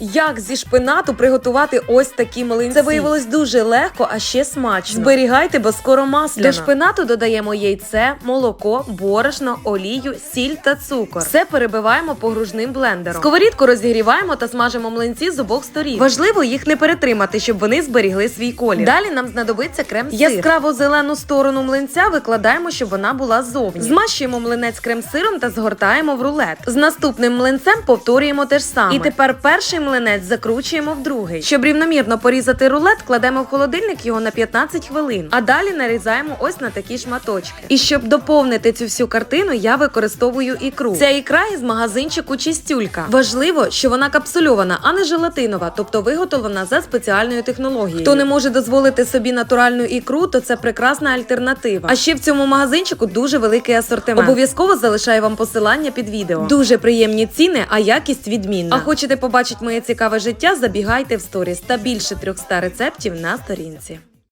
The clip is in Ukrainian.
Як зі шпинату приготувати ось такі млинці? Це виявилось дуже легко, а ще смачно. Зберігайте, бо скоро масляна. До шпинату додаємо яйце, молоко, борошно, олію, сіль та цукор. Все перебиваємо погружним блендером. Сковорідку розігріваємо та смажимо млинці з обох сторін. Важливо їх не перетримати, щоб вони зберігли свій колір. Далі нам знадобиться крем сир. Яскраво зелену сторону млинця викладаємо, щоб вона була зовні. Змащуємо млинець крем-сиром та згортаємо в рулет. З наступним млинцем повторюємо те ж саме. І тепер перший млинець закручуємо в другий. Щоб рівномірно порізати рулет, кладемо в холодильник його на 15 хвилин. А далі нарізаємо ось на такі шматочки. І щоб доповнити цю всю картину, я використовую ікру. Ця ікра із магазинчику Чистюлька. Важливо, що вона капсульована, а не желатинова, тобто виготовлена за спеціальною технологією. Хто не може дозволити собі натуральну ікру, то це прекрасна альтернатива. А ще в цьому магазинчику дуже великий асортимент. Обов'язково залишаю вам посилання під відео. Дуже приємні ціни, а якість відмінна. А хочете побачити моє цікаве життя? Забігайте в сторіс та більше 300 рецептів на сторінці.